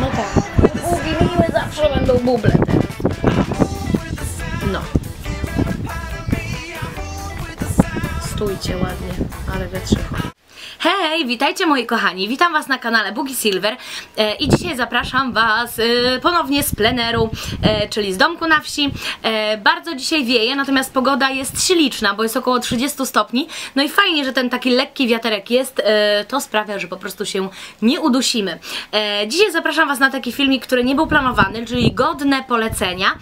No tak. Długi miły zawsze będą buble. No. Stójcie ładnie, ale wietrzycho. Hej, witajcie moi kochani, witam was na kanale Boogie Silver e, i dzisiaj zapraszam was e, ponownie z pleneru, e, czyli z domku na wsi. E, bardzo dzisiaj wieje, natomiast pogoda jest śliczna, bo jest około 30 stopni, no i fajnie, że ten taki lekki wiaterek jest, e, to sprawia, że po prostu się nie udusimy. E, dzisiaj zapraszam was na taki filmik, który nie był planowany, czyli godne polecenia,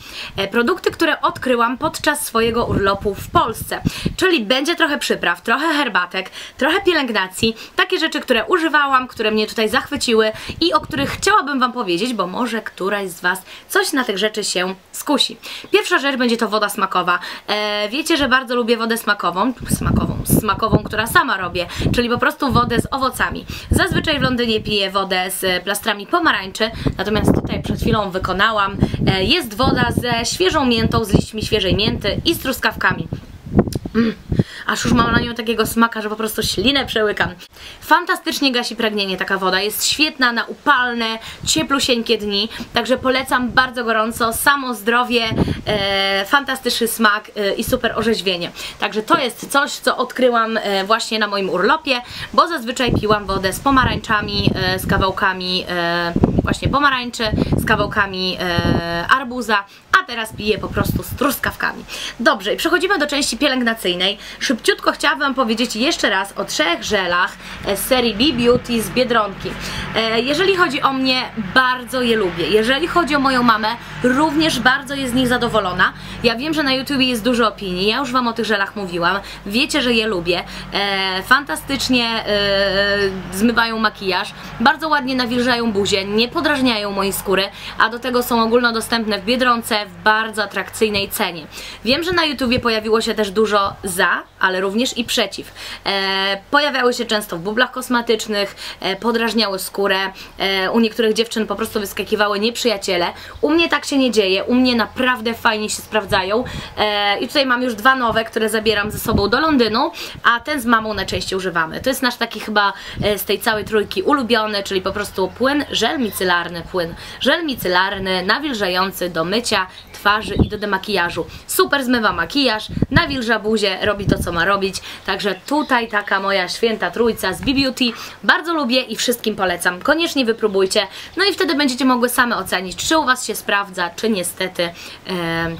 produkty, które odkryłam podczas swojego urlopu w Polsce, czyli będzie trochę przypraw, trochę herbatek, trochę pielęgnacji, takie rzeczy, które używałam, które mnie tutaj zachwyciły i o których chciałabym Wam powiedzieć, bo może któraś z Was coś na tych rzeczy się skusi. Pierwsza rzecz będzie to woda smakowa. E, wiecie, że bardzo lubię wodę smakową, smakową, smakową, która sama robię, czyli po prostu wodę z owocami. Zazwyczaj w Londynie piję wodę z plastrami pomarańczy, natomiast tutaj przed chwilą wykonałam. E, jest woda ze świeżą miętą, z liśćmi świeżej mięty i z truskawkami. Mm, aż już mam na nią takiego smaka, że po prostu ślinę przełykam. Fantastycznie gasi pragnienie taka woda, jest świetna na upalne, cieplusieńkie dni, także polecam bardzo gorąco, samo zdrowie, e, fantastyczny smak e, i super orzeźwienie. Także to jest coś, co odkryłam e, właśnie na moim urlopie, bo zazwyczaj piłam wodę z pomarańczami, e, z kawałkami e, właśnie pomarańczy, z kawałkami e, arbuza, teraz piję po prostu z truskawkami. Dobrze, i przechodzimy do części pielęgnacyjnej. Szybciutko chciałabym Wam powiedzieć jeszcze raz o trzech żelach e, z serii B Beauty z Biedronki. E, Jeżeli chodzi o mnie, bardzo je lubię. Jeżeli chodzi o moją mamę, również bardzo jest z nich zadowolona. Ja wiem, że na YouTubie jest dużo opinii, ja już Wam o tych żelach mówiłam. Wiecie, że je lubię. E, fantastycznie zmywają makijaż, bardzo ładnie nawilżają buzię, nie podrażniają mojej skóry, a do tego są ogólnodostępne w Biedronce w bardzo atrakcyjnej cenie. Wiem, że na YouTubie pojawiło się też dużo za, ale również i przeciw. E, pojawiały się często w bublach kosmetycznych, e, podrażniały skórę, e, u niektórych dziewczyn po prostu wyskakiwały nieprzyjaciele. U mnie tak się nie dzieje, u mnie naprawdę fajnie się sprawdzają e, i tutaj mam już dwa nowe, które zabieram ze sobą do Londynu, a ten z mamą najczęściej używamy. To jest nasz taki chyba e, z tej całej trójki ulubiony, czyli po prostu płyn, żel micelarny płyn. Żel micelarny, nawilżający do mycia twarzy i do demakijażu. Super zmywa makijaż, nawilża buzię, robi to co ma robić. Także tutaj taka moja święta trójca z B-Beauty. Bardzo lubię i wszystkim polecam. Koniecznie wypróbujcie. No i wtedy będziecie mogły same ocenić, czy u Was się sprawdza, czy niestety... em,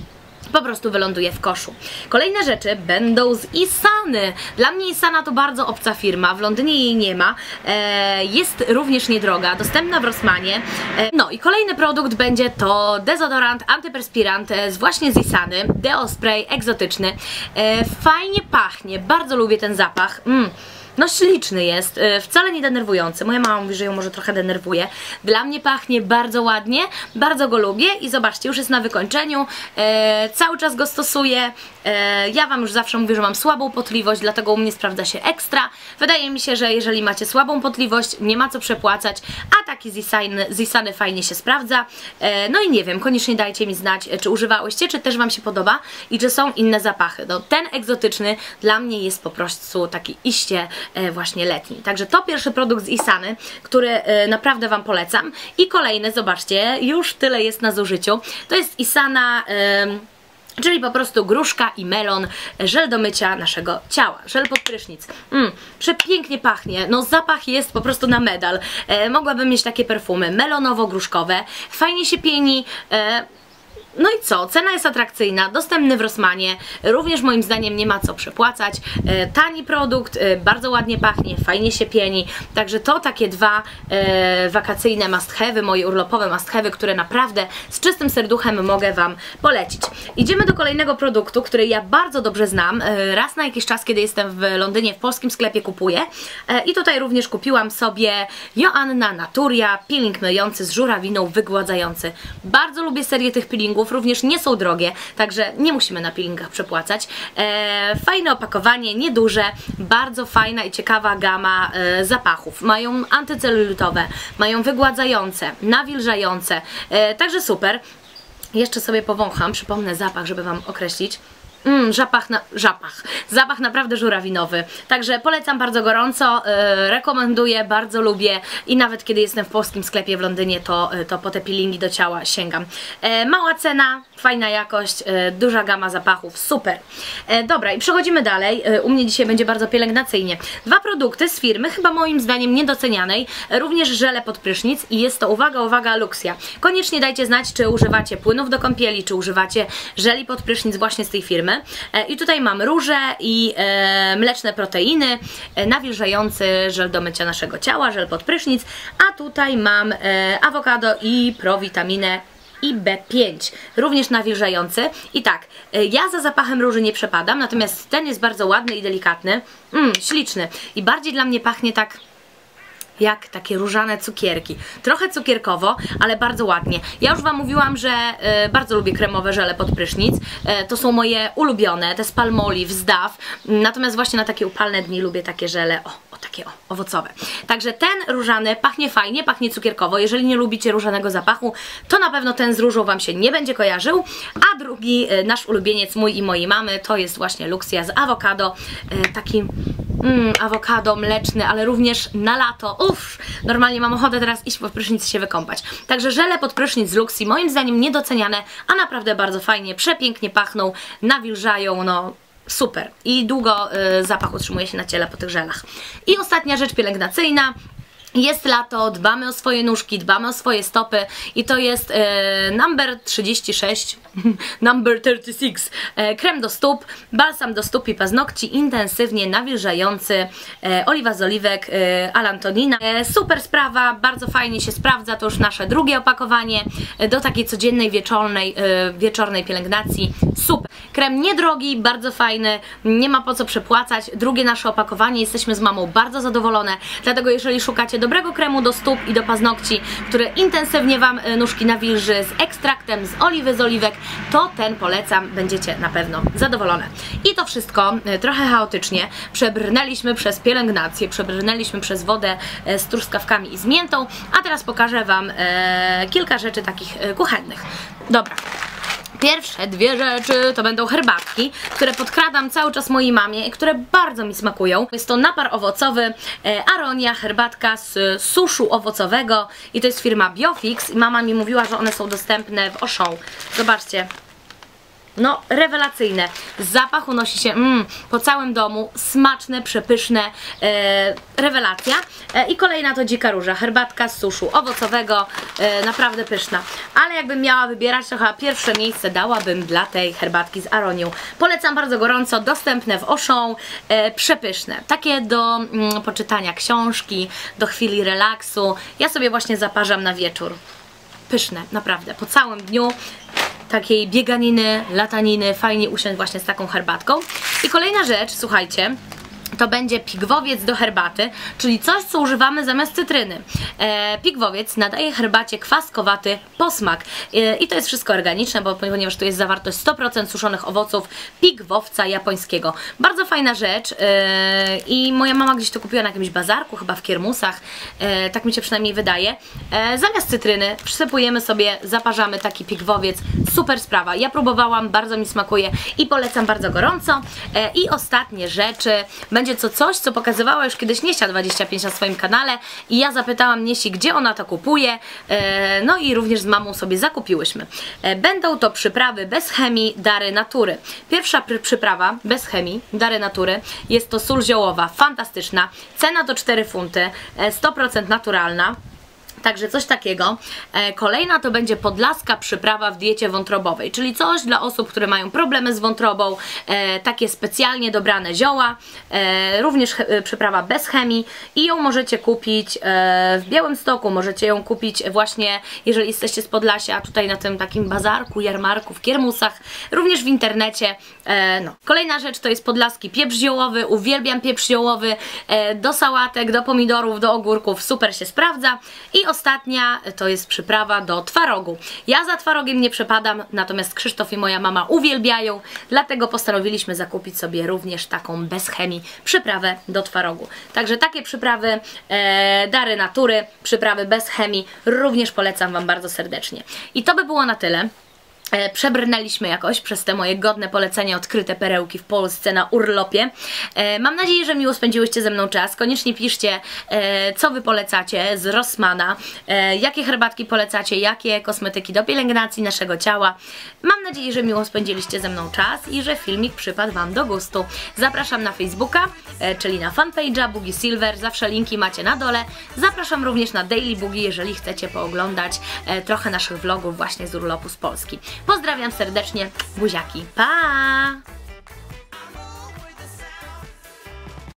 po prostu wyląduje w koszu. Kolejne rzeczy będą z Isany. Dla mnie Isana to bardzo obca firma, w Londynie jej nie ma. E, jest również niedroga, dostępna w Rossmanie. E, no i kolejny produkt będzie to dezodorant, antyperspirant e, z właśnie z Isany. Deo Spray egzotyczny. E, fajnie pachnie, bardzo lubię ten zapach. Mm. No śliczny jest, e, wcale nie denerwujący. Moja mama mówi, że ją może trochę denerwuje. Dla mnie pachnie bardzo ładnie, bardzo go lubię i zobaczcie, już jest na wykończeniu. E, cały czas go stosuję. E, ja Wam już zawsze mówię, że mam słabą potliwość, dlatego u mnie sprawdza się ekstra. Wydaje mi się, że jeżeli macie słabą potliwość, nie ma co przepłacać, a taki z Isany, z Isany fajnie się sprawdza. E, no i nie wiem, koniecznie dajcie mi znać, czy używałyście, czy też Wam się podoba i czy są inne zapachy. No, ten egzotyczny dla mnie jest po prostu taki iście właśnie letni. Także to pierwszy produkt z Isany, który e, naprawdę Wam polecam. I kolejny, zobaczcie, już tyle jest na zużyciu. To jest Isana... em, Czyli po prostu gruszka i melon, żel do mycia naszego ciała, żel pod prysznic. Mm, przepięknie pachnie, no zapach jest po prostu na medal. E, mogłabym mieć takie perfumy melonowo-gruszkowe, fajnie się pieni. E, no i co? Cena jest atrakcyjna, dostępny w Rossmanie, również moim zdaniem nie ma co przepłacać. E, tani produkt, e, bardzo ładnie pachnie, fajnie się pieni. Także to takie dwa e, wakacyjne must have'y, moje urlopowe must have'y, które naprawdę z czystym serduchem mogę Wam polecić. Idziemy do kolejnego produktu, który ja bardzo dobrze znam. Raz na jakiś czas, kiedy jestem w Londynie, w polskim sklepie kupuję. I tutaj również kupiłam sobie Joanna Naturia, peeling myjący z żurawiną wygładzający. Bardzo lubię serię tych peelingów, również nie są drogie, także nie musimy na peelingach przepłacać. E, fajne opakowanie, nieduże, bardzo fajna i ciekawa gama e, zapachów. Mają antycelulotowe, mają wygładzające, nawilżające, e, także super. Jeszcze sobie powącham, przypomnę zapach, żeby Wam określić. Mmm, zapach, na, zapach, zapach naprawdę żurawinowy. Także polecam bardzo gorąco, yy, rekomenduję, bardzo lubię i nawet kiedy jestem w polskim sklepie w Londynie, to, yy, to po te peelingi do ciała sięgam. Yy, mała cena, fajna jakość, duża gama zapachów, super. Dobra, i przechodzimy dalej. U mnie dzisiaj będzie bardzo pielęgnacyjnie. Dwa produkty z firmy, chyba moim zdaniem niedocenianej, również żele pod prysznic i jest to, uwaga, uwaga, Luxia. Koniecznie dajcie znać, czy używacie płynów do kąpieli, czy używacie żeli pod prysznic właśnie z tej firmy. E, I tutaj mam róże i e, mleczne proteiny, e, nawilżający żel do mycia naszego ciała, żel pod prysznic, a tutaj mam awokado i prowitaminę i B5, również nawilżający. I tak, ja za zapachem róży nie przepadam, natomiast ten jest bardzo ładny i delikatny, mm, śliczny. I bardziej dla mnie pachnie tak jak takie różane cukierki. Trochę cukierkowo, ale bardzo ładnie. Ja już Wam mówiłam, że e, bardzo lubię kremowe żele pod prysznic. E, to są moje ulubione, te z palmolive, z DAW. Natomiast właśnie na takie upalne dni lubię takie żele, o, o takie o, owocowe. Także ten różany pachnie fajnie, pachnie cukierkowo. Jeżeli nie lubicie różanego zapachu, to na pewno ten z różą Wam się nie będzie kojarzył. A drugi, e, nasz ulubieniec mój i mojej mamy, to jest właśnie Luxia z awokado. Taki mm, awokado mleczny, ale również na lato. Uff, normalnie mam ochotę teraz iść po prysznic się wykąpać. Także żele pod prysznic z Luxi moim zdaniem niedoceniane, a naprawdę bardzo fajnie, przepięknie pachną, nawilżają, no super. I długo y, zapach utrzymuje się na ciele po tych żelach. I ostatnia rzecz pielęgnacyjna, jest lato, dbamy o swoje nóżki, dbamy o swoje stopy i to jest e, number 36, number 36, e, krem do stóp, balsam do stóp i paznokci, intensywnie nawilżający, e, oliwa z oliwek e, Alantonina. E, super sprawa, bardzo fajnie się sprawdza, to już nasze drugie opakowanie e, do takiej codziennej, wieczornej, e, wieczornej pielęgnacji. Super. Krem niedrogi, bardzo fajny, nie ma po co przepłacać. Drugie nasze opakowanie, jesteśmy z mamą bardzo zadowolone, dlatego jeżeli szukacie dobrego kremu do stóp i do paznokci, który intensywnie Wam e, nóżki nawilży z ekstraktem z oliwy z oliwek, to ten polecam, będziecie na pewno zadowolone. I to wszystko e, trochę chaotycznie przebrnęliśmy przez pielęgnację, przebrnęliśmy przez wodę e, z truskawkami i z miętą, a teraz pokażę Wam kilka rzeczy takich kuchennych. Dobra, Pierwsze dwie rzeczy to będą herbatki, które podkradam cały czas mojej mamie i które bardzo mi smakują. Jest to napar owocowy e, Aronia, herbatka z suszu owocowego i to jest firma Biofix i mama mi mówiła, że one są dostępne w Auchan. Zobaczcie, no, rewelacyjne. Zapach unosi się mm, po całym domu. Smaczne, przepyszne. E, rewelacja. E, I kolejna to dzika róża. Herbatka z suszu owocowego. E, naprawdę pyszna. Ale jakbym miała wybierać, to chyba pierwsze miejsce dałabym dla tej herbatki z aronią. Polecam bardzo gorąco. Dostępne w Auchan. E, przepyszne. Takie do mm, poczytania książki, do chwili relaksu. Ja sobie właśnie zaparzam na wieczór. Pyszne, naprawdę. Po całym dniu takiej bieganiny, lataniny, fajnie usiąść właśnie z taką herbatką. I kolejna rzecz, słuchajcie, to będzie pigwowiec do herbaty, czyli coś, co używamy zamiast cytryny. E, pigwowiec nadaje herbacie kwaskowaty posmak e, i to jest wszystko organiczne, bo ponieważ tu jest zawartość 100% suszonych owoców pigwowca japońskiego. Bardzo fajna rzecz e, i moja mama gdzieś to kupiła na jakimś bazarku, chyba w kiermusach, e, tak mi się przynajmniej wydaje. E, zamiast cytryny przysypujemy sobie, zaparzamy taki pigwowiec, super sprawa. Ja próbowałam, bardzo mi smakuje i polecam bardzo gorąco. E, I ostatnie rzeczy, będzie to coś, co pokazywała już kiedyś Niesia25 na swoim kanale i ja zapytałam Niesi, gdzie ona to kupuje, e, no i również z mamą sobie zakupiłyśmy. E, będą to przyprawy bez chemii, dary natury. Pierwsza pr przyprawa bez chemii, dary natury, jest to sól ziołowa, fantastyczna, cena to 4 funty, e, 100% naturalna. Także coś takiego. E, kolejna to będzie podlaska przyprawa w diecie wątrobowej, czyli coś dla osób, które mają problemy z wątrobą, e, takie specjalnie dobrane zioła, e, również przyprawa bez chemii i ją możecie kupić w Białymstoku, możecie ją kupić właśnie, jeżeli jesteście z Podlasia, tutaj na tym takim bazarku, jarmarku, w Kiermusach, również w internecie. No. Kolejna rzecz to jest podlaski pieprz ziołowy, uwielbiam pieprz ziołowy, do sałatek, do pomidorów, do ogórków, super się sprawdza i ostatnia to jest przyprawa do twarogu. Ja za twarogiem nie przepadam, natomiast Krzysztof i moja mama uwielbiają, dlatego postanowiliśmy zakupić sobie również taką bez chemii przyprawę do twarogu. Także takie przyprawy, e, dary natury, przyprawy bez chemii również polecam Wam bardzo serdecznie. I to by było na tyle. E, Przebrnęliśmy jakoś przez te moje godne polecenia, odkryte perełki w Polsce na urlopie. E, Mam nadzieję, że miło spędziłyście ze mną czas. Koniecznie piszcie, e, co Wy polecacie z Rossmana, jakie herbatki polecacie, jakie kosmetyki do pielęgnacji naszego ciała. Mam nadzieję, że miło spędziliście ze mną czas i że filmik przypadł Wam do gustu. Zapraszam na Facebooka, czyli na fanpage'a Boogie Silver, zawsze linki macie na dole. Zapraszam również na Daily Boogie, jeżeli chcecie pooglądać trochę naszych vlogów właśnie z urlopu z Polski. Pozdrawiam serdecznie, buziaki, pa!